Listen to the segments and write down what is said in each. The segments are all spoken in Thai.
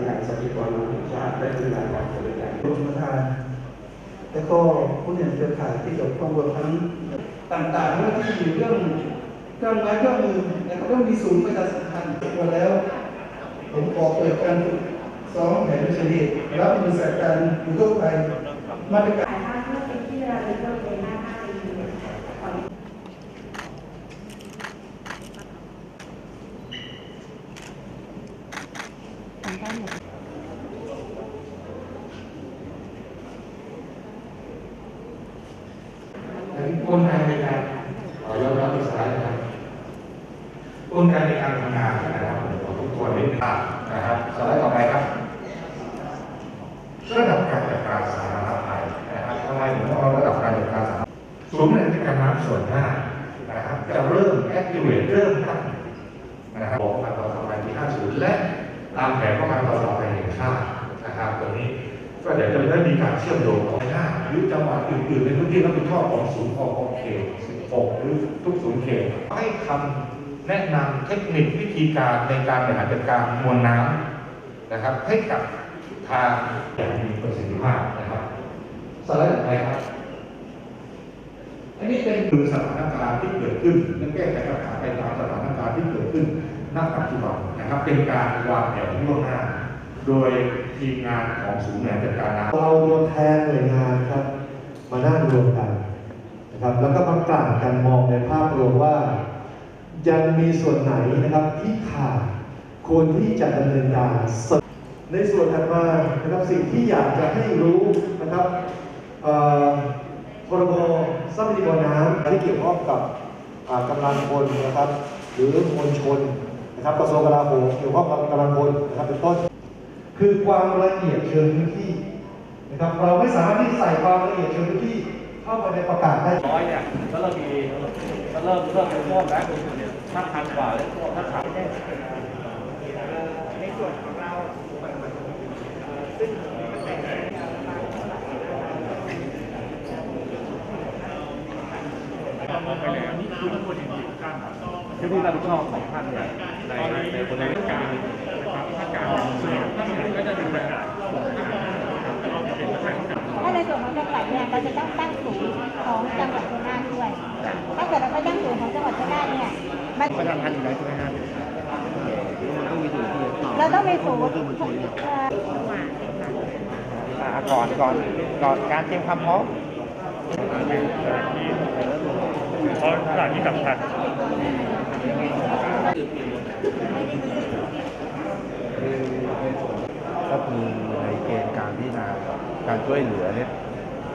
ำงานทรัพยากรน้ำแห่งชาติและทำงานความสำเร็จอย่างกรมประธานและก็ผู้เรียนเครือข่ายที่เกี่ยวข้องรวมทั้งต่างๆว่าที่อยู่เรื่องเครื่องไม้เครื่องมือแล้วก็ต้องมีศูนย์ประชาสัมพันธ์มาแล้ว ผมออกเปิดการฝึกซ้อมแผนวิชาเหตุรับมือสถานการณ์อยู่ทั่วไปมาตรการ ถ่ายภาพเพื่อเป็นที่ระลึกบริเวณหน้าห้างดีของ กระบวนการในการขอยอมรับอีกสายนะครับกระบวนการในการทำงานนะครับของทุกคนนี่นะครับสไลด์ต่อไปครับระดับการจัดการสาธารณภัยนะครับทำไมถึงต้องเอาระดับการจัดการสาธารณภัยศูนย์บริการน้ำส่วนหน้านะครับจะเริ่ม activate เริ่มตั้งนะครับขอกาต่อสมัยปี50และตามแผนของการต่อสมัยแห่งชาตินะครับตรงนี้ก็เดี๋ยวจะได้มีการเชื่อมโยงของหน้าหรือจังหวัดอื่นๆในพื้นที่รับผิดชอบของศูนย์พอเขต16หรือทุกศูนย์เขตให้คำแนะนำเทคนิควิธีการในการบริหารจัดการมวลน้ำนะครับ ให้กับทางอย่างมีประสิทธิภาพนะครับสไลด์ต่อไปครับอันนี้เป็นคือสถานการณ์ที่เกิดขึ้นและแก้ไขปัญหาไปตามสถานการณ์ที่เกิดขึ้น ณปัจจุบันนะครับ เป็นการวางแผนล่วงหน้า โดยทีมงานของศูนย์บริหารจัดการน้ำเราตัวแทนหน่วยงานครับ มานั่งรวมกันนะครับ แล้วก็มากลั่นกันมองในภาพรวมว่า ยังมีส่วนไหนนะครับที่ขาดควรที่จะดำเนินการเสริมในส่วนถัดมานะครับสิ่งที่อยากจะให้รู้นะครับเอ่อพรบทรัพยากรน้ำที่เกี่ยวข้องกับอ่ากำลังคนนะครับ หรือมวลชน นะครับกระทรวงกลาโหมเกี่ยวข้องกับกำลังคนนะครับเป็นต้น คือความละเอียดเชิงพื้นที่นะครับเราไม่สามารถที่จะใส่ความละเอียดเชิงพื้นที่เข้าไปในประกาศได้ร้อยเนี่ยก็เริ่มมีก็เริ่มเริ่มเป็นท่วมแล้วถ้าพันกว่าเลยท่วมถ้าขาดในส่วนของเราซึ่งแต่คือทั้งที่ ที่รับผิดชอบของท่านเนี่ยในในคนในการนะครับท่านการส่วนท่านก็จะดูแลถ้าในส่วนของจังหวัดเนี่ยเราจะต้องตั้งศูนย์ของจังหวัดชัยนาทด้วยถ้าเกิดเราไปตั้งศูนย์ของจังหวัดชัยนาทเนี่ยมันประจำพันอยู่แล้วใช่ไหมครับเราต้องมีศูนย์เอ่อก่อนก่อนก่อนการเตรียมความพร้อม เพราะสถานที่สำคัญก็คือในเกณฑ์การพิจารณาการช่วยเหลือเนี่ย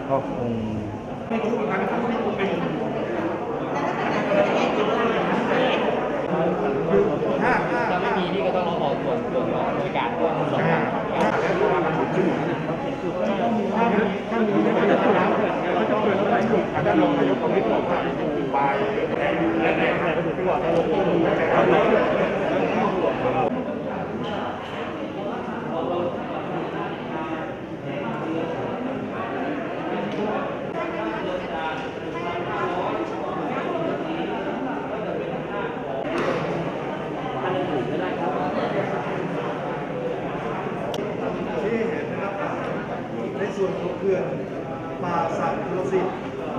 ก็คงถ้าไม่มีนี่ก็ต้องรอออกส่วนเครื่องของบริการตัวสองอย่างถ้ามีถ้ามีไม่ได้ต้องรับเลยเราจะเปิดอะไรถูกอาจารย์รองนายกคนที่บอกว่า ปที่เห็นนะครับในส่วนของเพื่อนป่าสัตว์ลสิ